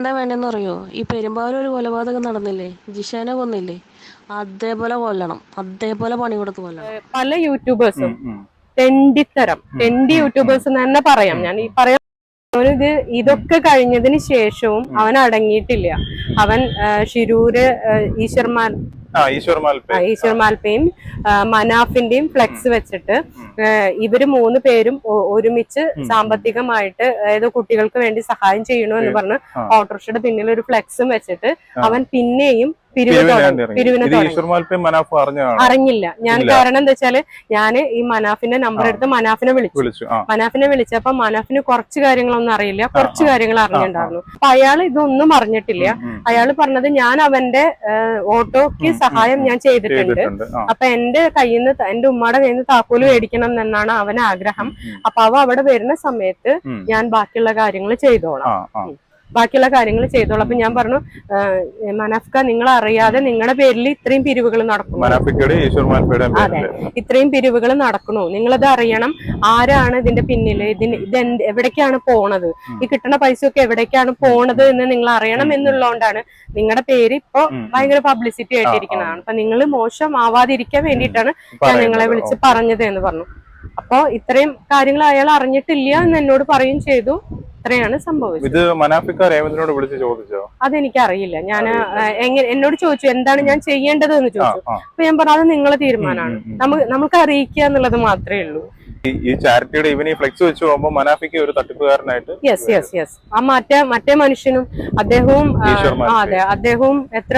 എന്താ വേണ്ടെന്ന് അറിയോ ഈ പെരുമ്പാവൂർ ഒരു കൊലപാതകം നടന്നില്ലേ? ജിഷാനെ കൊന്നില്ലേ? അതേപോലെ കൊല്ലണം. അതേപോലെ പണി കൊടുത്ത് കൊല്ലണം. പല യൂട്യൂബേഴ്സും. തെണ്ടിത്തരം. തെണ്ടി യൂട്യൂബേഴ്സ് എന്ന് തന്നെ പറയാം. ഞാൻ ഈ പറയാം അവനിത് ഇതൊക്കെ കഴിഞ്ഞതിന് ശേഷവും അവൻ അടങ്ങിയിട്ടില്ല. അവൻ ഷിരൂര് ആ ഈശ്വർ മാൽപ്പയും മനാഫിന്റെയും ഫ്ലെക്സ് വെച്ചിട്ട് ഇവർ മൂന്ന് പേരും ഒരുമിച്ച് സാമ്പത്തികമായിട്ട് അതായത് കുട്ടികൾക്ക് വേണ്ടി സഹായം ചെയ്യണു എന്ന് പറഞ്ഞ്. ഓട്ടോറിക്ഷയുടെ പിന്നിൽ ഒരു ഫ്ലെക്സും വെച്ചിട്ട് അവൻ പിന്നെയും അറിഞ്ഞില്ല. ഞാൻ കാരണം എന്താ വെച്ചാൽ ഞാൻ ഈ മനാഫിന്റെ നമ്പർ എടുത്ത് മനാഫിനെ വിളിച്ചു. മനാഫിനെ വിളിച്ചപ്പോ മനാഫിന് കുറച്ച് കാര്യങ്ങളൊന്നും അറിയില്ല. കുറച്ച് കാര്യങ്ങൾ അറിഞ്ഞിട്ടുണ്ടായിരുന്നു. അപ്പൊ അയാൾ ഇതൊന്നും അറിഞ്ഞിട്ടില്ല. അയാൾ പറഞ്ഞത് ഞാൻ അവന്റെ ഓട്ടോക്ക് സഹായം ഞാൻ ചെയ്തിട്ടുണ്ട്. അപ്പൊ എന്റെ കയ്യിൽ നിന്ന് എന്റെ ഉമ്മയുടെ കയ്യിൽ നിന്ന് താക്കോൽ മേടിക്കണം എന്നാണ് അവൻ ആഗ്രഹം അപ്പൊ അവ അവിടെ വരുന്ന സമയത്ത് ഞാൻ ബാക്കിയുള്ള കാര്യങ്ങൾ ചെയ്തോളാം. ബാക്കിയുള്ള കാര്യങ്ങൾ ചെയ്തോളൂ. അപ്പൊ ഞാൻ പറഞ്ഞു മനാഫ്ക നിങ്ങൾ അറിയാതെ നിങ്ങളുടെ പേരിൽ ഇത്രയും പിരിവുകൾ നടക്കുന്നു. അതെ. ഇത്രയും പിരിവുകൾ നടക്കണു നിങ്ങളത് അറിയണം ആരാണ് ഇതിന്റെ പിന്നിൽ ഇതിന് ഇത് എന്ത് എവിടേക്കാണ് പോണത്? ഈ കിട്ടുന്ന പൈസ ഒക്കെ എവിടേക്കാണ് പോണത് എന്ന് നിങ്ങൾ അറിയണം എന്നുള്ളതുകൊണ്ടാണ് നിങ്ങളുടെ പേര് ഇപ്പോ. ഭയങ്കര പബ്ലിസിറ്റി ആയിട്ടിരിക്കുന്നതാണ്. അപ്പൊ നിങ്ങൾ മോശം ആവാതിരിക്കാൻ വേണ്ടിയിട്ടാണ് ഞാൻ. നിങ്ങളെ വിളിച്ച് പറഞ്ഞത് എന്ന് പറഞ്ഞു. അപ്പൊ ഇത്രയും കാര്യങ്ങൾ അയാൾ അറിഞ്ഞിട്ടില്ല എന്ന് എന്നോട് പറയുകയും ചെയ്തു. ഇത്രയാണ് സംഭവിച്ചത്. ഇത് മനാഫിക്ക രേവന്തിനോട് വിളിച്ച് ചോദിച്ചോ? അതെനിക്കറിയില്ല. ഞാൻ എങ്ങനെ എന്നോട് ചോദിച്ചു എന്താണ് ഞാൻ ചെയ്യേണ്ടത് എന്ന് ചോദിച്ചു. അപ്പൊ ഞാൻ പറഞ്ഞു അത് നിങ്ങളെ തീരുമാനമാണ്. നമുക്ക് നമുക്ക് അറിയിക്കുക എന്നുള്ളത് മാത്രമേ ഉള്ളൂ. ഈ- ചാരിറ്റിയുടെ ഇവൻ ഫ്ലെക്സ് വെച്ച് പോകുമ്പോൾ മനാഫിക്ക് ഒരു തട്ടിപ്പുകാരനായിട്ട് യെസ് യെസ് യെസ് ആ മറ്റേ മറ്റേ മനുഷ്യനും അദ്ദേഹവും അതെ അദ്ദേഹവും എത്ര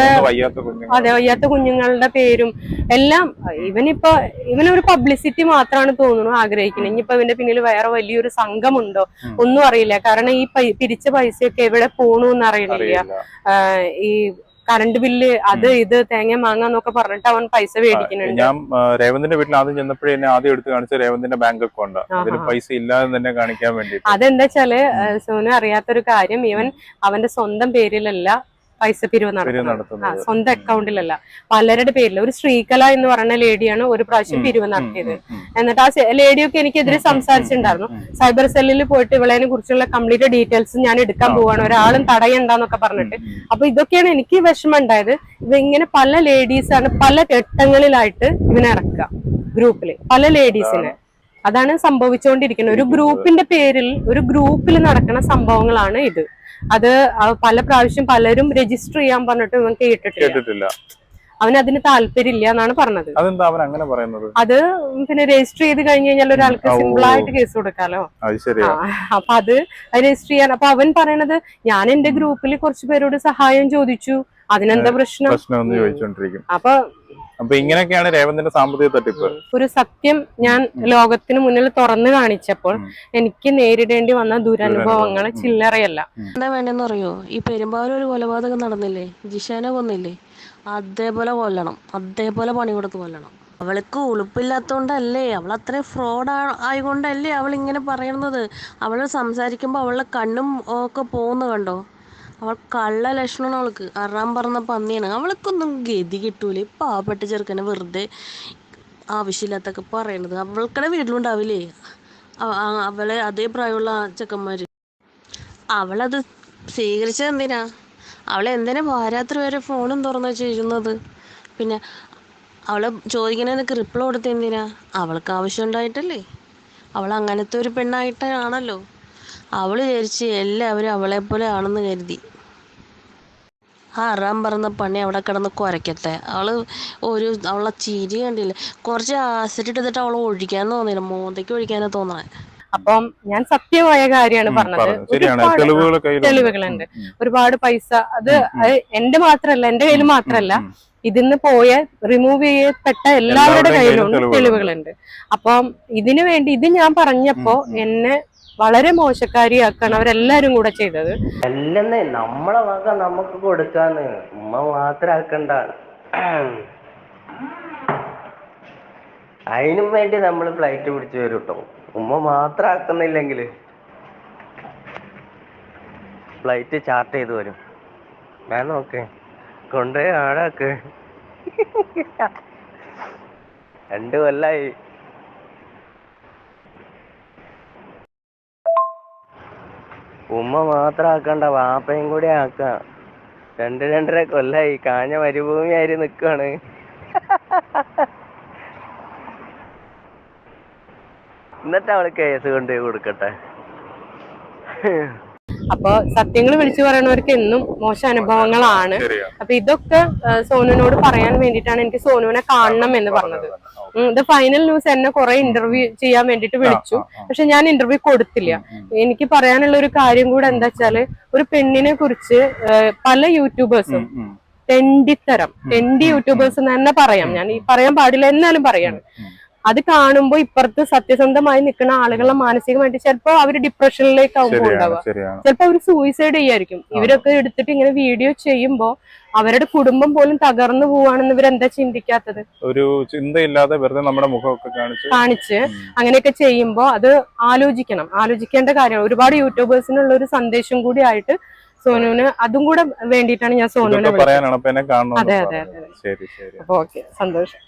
അതെ വയ്യാത്ത കുഞ്ഞുങ്ങളുടെ പേരും എല്ലാം ഇവനിപ്പോ ഇവനൊരു പബ്ലിസിറ്റി മാത്രമാണ് തോന്നുന്നു ആഗ്രഹിക്കുന്നത്. ഇനിയിപ്പോ ഇവന്റെ പിന്നിൽ വേറെ വലിയൊരു സംഘമുണ്ടോ. ഒന്നും അറിയില്ല. കാരണം ഈ പിരിച്ച പൈസയൊക്കെ എവിടെ പോണു എന്ന് അറിയില്ല. ഈ കറണ്ട് ബില്ല് അത് ഇത് തേങ്ങ മാങ്ങ എന്നൊക്കെ പറഞ്ഞിട്ട് അവൻ പൈസ മേടിക്കുന്നുണ്ട്. ഞാൻ രേവന്തിന്റെ വീട്ടിൽ ആദ്യം ചെന്നപ്പോഴേ എന്നെ ആദ്യം എടുത്ത് കാണിച്ച രേവന്തിന്റെ ബാങ്ക് അക്കൗണ്ട് അതിൽ. പൈസ ഇല്ലാതെ തന്നെ കാണിക്കാൻ വേണ്ടി അതെന്താ വെച്ചാൽ സോനു അറിയാത്തൊരു കാര്യം ഇവൻ അവന്റെ സ്വന്തം പേരിലല്ല പൈസ പിരിവ് നടത്തുന്നത്. സ്വന്തം അക്കൗണ്ടിലല്ല പലരുടെ പേരിൽ ഒരു ശ്രീകല എന്ന് പറയുന്ന ലേഡിയാണ് ഒരു പ്രാവശ്യം പിരിവ് നടത്തിയത്. എന്നിട്ട് ആ ലേഡിയൊക്കെ എനിക്കെതിരെ സംസാരിച്ചിട്ടുണ്ടായിരുന്നു. സൈബർ സെല്ലിൽ പോയിട്ട് ഇവളതിനെ കുറിച്ചുള്ള കംപ്ലീറ്റ് ഡീറ്റെയിൽസ് ഞാൻ എടുക്കാൻ പോവാണ്. ഒരാളും തടയണ്ടെന്നൊക്കെ പറഞ്ഞിട്ട്. അപ്പൊ ഇതൊക്കെയാണ് എനിക്ക് വിഷമം ഉണ്ടായത് ഇവ ഇങ്ങനെ പല ലേഡീസാണ് പല ഘട്ടങ്ങളിലായിട്ട് ഇവനെ ഇറക്കുക. ഗ്രൂപ്പിൽ. പല ലേഡീസിനെ. അതാണ് സംഭവിച്ചുകൊണ്ടിരിക്കുന്നത് ഒരു ഗ്രൂപ്പിന്റെ പേരിൽ ഒരു ഗ്രൂപ്പിൽ നടക്കുന്ന സംഭവങ്ങളാണ് ഇത്. അത് പല പ്രാവശ്യം പലരും രജിസ്റ്റർ ചെയ്യാൻ പറഞ്ഞിട്ട് ഇവൻ കേട്ടിട്ടില്ല. അവൻ അതിന് താല്പര്യമില്ല എന്നാണ് പറഞ്ഞത്. അതെന്താ അവൻ അങ്ങനെ പറയുന്നത്? അത് പിന്നെ രജിസ്റ്റർ ചെയ്ത് കഴിഞ്ഞ് കഴിഞ്ഞാൽ ഒരാൾക്ക്. സിമ്പിൾ ആയിട്ട് കേസ് കൊടുക്കാലോ. അപ്പൊ അത് രജിസ്റ്റർ ചെയ്യാൻ അപ്പൊ അവൻ പറയണത് ഞാൻ എന്റെ ഗ്രൂപ്പിൽ കുറച്ച് പേരോട് സഹായം ചോദിച്ചു. അതിനെന്താ പ്രശ്നം? അപ്പൊ അപ്പൊ ഇങ്ങനെയൊക്കെയാണ് രേവന്തിന്റെ സാമ്പത്തിക തട്ടിപ്പ്. ഒരു സത്യം ഞാൻ ലോകത്തിന് മുന്നിൽ തുറന്നു കാണിച്ചപ്പോൾ എനിക്ക് നേരിടേണ്ടി വന്ന ദുരനുഭവങ്ങൾ. ചില്ലറയല്ല. എന്താ വേണ്ടെന്ന് അറിയോ? ഈ പെരുമ്പാവൂർ ഒരു കൊലപാതകം നടന്നില്ലേ? ജിഷാനെ കൊന്നില്ലേ? അതേപോലെ കൊല്ലണം. അതേപോലെ പണി കൊടുത്ത് കൊല്ലണം. അവൾക്ക് ഉളുപ്പില്ലാത്തോണ്ടല്ലേ? അവൾ അത്രയും ഫ്രോഡ് ആയതുകൊണ്ടല്ലേ അവൾ ഇങ്ങനെ പറയുന്നത് അവൾ സംസാരിക്കുമ്പോൾ അവളുടെ കണ്ണും ഒക്കെ പോകുന്നു കണ്ടോ? അവൾ കള്ള ലക്ഷണമാണ് അവൾക്ക്. അറാൻ പറഞ്ഞ പന്നിയാണ്. അവൾക്കൊന്നും ഗതി കിട്ടൂലേ. പാവപ്പെട്ട ചെറുക്കനെ വെറുതെ ആവശ്യമില്ലാത്തൊക്കെ പറയണത്. അവൾക്കടെ വീട്ടിലുണ്ടാവില്ലേ? അവളെ അതേ പ്രായമുള്ള ചെക്കന്മാർ അവളത് സ്വീകരിച്ചത് എന്തിനാ? അവൾ എന്തിനാ പാരാത്രി വരെ ഫോണും തുറന്ന് വെച്ചിരുന്നത് പിന്നെ അവളെ ചോദിക്കുന്നതിനൊക്കെ റിപ്ലൈ കൊടുത്ത എന്തിനാ? അവൾക്ക് ആവശ്യം ഉണ്ടായിട്ടല്ലേ? അവൾ അങ്ങനത്തെ ഒരു പെണ്ണായിട്ടാണല്ലോ. അവൾ വിചാരിച്ച് എല്ലാവരും അവളെ പോലെ ആണെന്ന് കരുതി. ആ അറാൻ പറഞ്ഞ പണി അവിടെ കിടന്ന് കുരയ്ക്കത്തെ അവൾ ഒരു അവളെ ചിരി കണ്ടില്ല? കുറച്ച് ആസിഡ് എടുത്തിട്ട് അവളെ ഒഴിക്കാൻ തോന്നില്ല മോന്തയ്ക്ക് ഒഴിക്കാനാ തോന്നണേ. അപ്പം ഞാൻ സത്യമായ കാര്യമാണ് പറഞ്ഞത്. തെളിവുകളുണ്ട്. ഒരുപാട് പൈസ. അത് എന്റെ മാത്രല്ല എന്റെ കയ്യിൽ മാത്രല്ല. ഇതിന്ന് പോയ റിമൂവ് ചെയ്യപ്പെട്ട എല്ലാവരുടെ എല്ലാവരുടെയും കയ്യിലും തെളിവുകളുണ്ട്. അപ്പം ഇതിനു വേണ്ടി ഇത് ഞാൻ പറഞ്ഞപ്പോ. എന്നെ വളരെ മോശക്കാരിയാക്കാണ് അവരെല്ലാരും കൂടെ ചെയ്തത്. അല്ലെന്നേ നമ്മളെ വക നമുക്ക് കൊടുക്കാന്ന് ഉമ്മ മാത്രം ആക്കണ്ട അതിനും വേണ്ടി നമ്മൾ ഫ്ലൈറ്റ് പിടിച്ചു വരും കേട്ടോ ഉമ്മ മാത്രം ആക്കുന്നില്ലെങ്കിൽ ഫ്ലൈറ്റ് ചാർട്ട് ചെയ്ത് വരും. ഞാൻ നോക്കെ കൊണ്ടുപോയി ആടാക്ക് രണ്ടു കൊല്ലായി. ഉമ്മ മാത്രം ആക്കണ്ട വാപ്പയും കൂടി ആക്കാം. രണ്ട് രണ്ടര കൊല്ലായി കാഞ്ഞ മരുഭൂമിയായി നിക്കാണ് എന്നിട്ട് അവൾ കേസ് കൊണ്ടുപോയി കൊടുക്കട്ടെ. അപ്പൊ സത്യങ്ങൾ വിളിച്ചു പറയണവർക്ക് എന്നും മോശം അനുഭവങ്ങളാണ്. അപ്പൊ ഇതൊക്കെ സോനുവിനോട് പറയാൻ വേണ്ടിയിട്ടാണ് എനിക്ക് സോനുവിനെ കാണണം എന്ന് പറഞ്ഞത്. ഇത് ഫൈനൽ ന്യൂസ് എന്നെ കുറെ ഇന്റർവ്യൂ ചെയ്യാൻ വേണ്ടിട്ട് വിളിച്ചു. പക്ഷെ ഞാൻ ഇന്റർവ്യൂ കൊടുത്തില്ല. എനിക്ക് പറയാനുള്ള ഒരു കാര്യം കൂടെ എന്താ വെച്ചാൽ ഒരു പെണ്ണിനെ കുറിച്ച് പല യൂട്യൂബേഴ്സും ടെൻഡിത്തരം ടെൻഡി തെണ്ടിത്തരം തെണ്ടി യൂട്യൂബേഴ്സ് എന്ന് തന്നെ പറയാം. ഞാൻ ഈ പറയാൻ പാടില്ല എന്നാലും പറയാണ് അത് കാണുമ്പോ ഇപ്പുറത്ത് സത്യസന്ധമായി നിൽക്കുന്ന ആളുകളെ മാനസികമായിട്ട് ചിലപ്പോ അവർ ഡിപ്രഷനിലേക്ക് ആവുമ്പോൾ ഉണ്ടാവുക ശരിയാണ്. ചിലപ്പോ അവർ സൂയിസൈഡ് ചെയ്യായിരിക്കും. ഇവരൊക്കെ എടുത്തിട്ട് ഇങ്ങനെ വീഡിയോ ചെയ്യുമ്പോ അവരുടെ കുടുംബം പോലും തകർന്നു പോവാണെന്ന് ഇവരെന്താ ചിന്തിക്കാത്തത്? ഒരു ചിന്തയില്ലാതെ വെറുതെ നമ്മുടെ മുഖമൊക്കെ കാണിച്ച് കാണിച്ച് അങ്ങനെയൊക്കെ ചെയ്യുമ്പോ അത് ആലോചിക്കണം. ആലോചിക്കേണ്ട കാര്യമാണ്. ഒരുപാട് യൂട്യൂബേഴ്സിനുള്ള ഒരു സന്ദേശം കൂടി ആയിട്ട് സോനുവിന് അതും കൂടെ വേണ്ടിയിട്ടാണ് ഞാൻ സോനുവിനെ പറയാനാണ് അതെ, അതെ, അതെ. ശരി ശരി. അപ്പൊ ഓക്കെ സന്തോഷം.